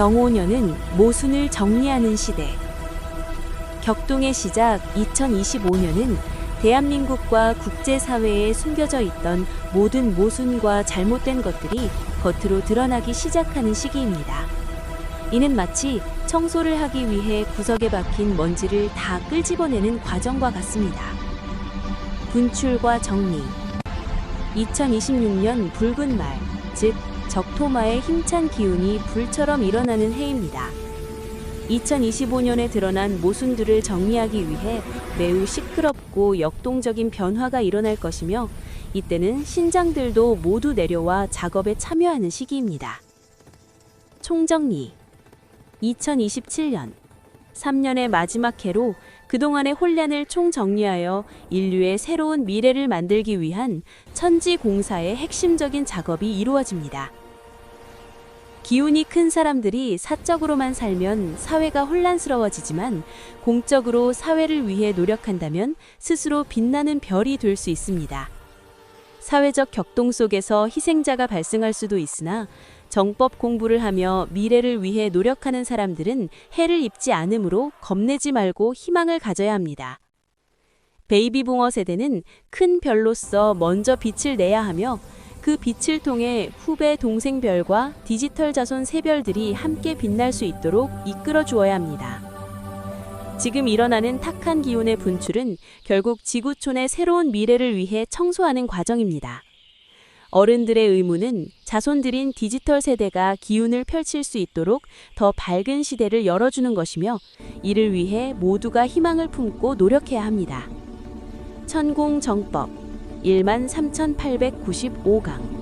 병오년은 모순을 정리하는 시대. 격동의 시작 2025년은 대한민국과 국제사회에 숨겨져 있던 모든 모순과 잘못된 것들이 겉으로 드러나기 시작하는 시기입니다. 이는 마치 청소를 하기 위해 구석에 박힌 먼지를 다 끌집어내는 과정과 같습니다. 분출과 정리. 2026년 붉은 말, 즉 적토마의 힘찬 기운이 불처럼 일어나는 해입니다. 2025년에 드러난 모순들을 정리하기 위해 매우 시끄럽고 역동적인 변화가 일어날 것이며 이때는 신장들도 모두 내려와 작업에 참여하는 시기입니다. 총정리 2027년 3년의 마지막 해로 그동안의 혼란을 총정리하여 인류의 새로운 미래를 만들기 위한 천지 공사의 핵심적인 작업이 이루어집니다. 기운이 큰 사람들이 사적으로만 살면 사회가 혼란스러워지지만 공적으로 사회를 위해 노력한다면 스스로 빛나는 별이 될 수 있습니다. 사회적 격동 속에서 희생자가 발생할 수도 있으나 정법 공부를 하며 미래를 위해 노력하는 사람들은 해를 입지 않으므로 겁내지 말고 희망을 가져야 합니다. 베이비붕어 세대는 큰 별로서 먼저 빛을 내야 하며 그 빛을 통해 후배 동생 별과 디지털 자손 세별들이 함께 빛날 수 있도록 이끌어 주어야 합니다. 지금 일어나는 탁한 기운의 분출은 결국 지구촌의 새로운 미래를 위해 청소하는 과정입니다. 어른들의 의무는 자손들인 디지털 세대가 기운을 펼칠 수 있도록 더 밝은 시대를 열어주는 것이며 이를 위해 모두가 희망을 품고 노력해야 합니다. 천공정법 13,895강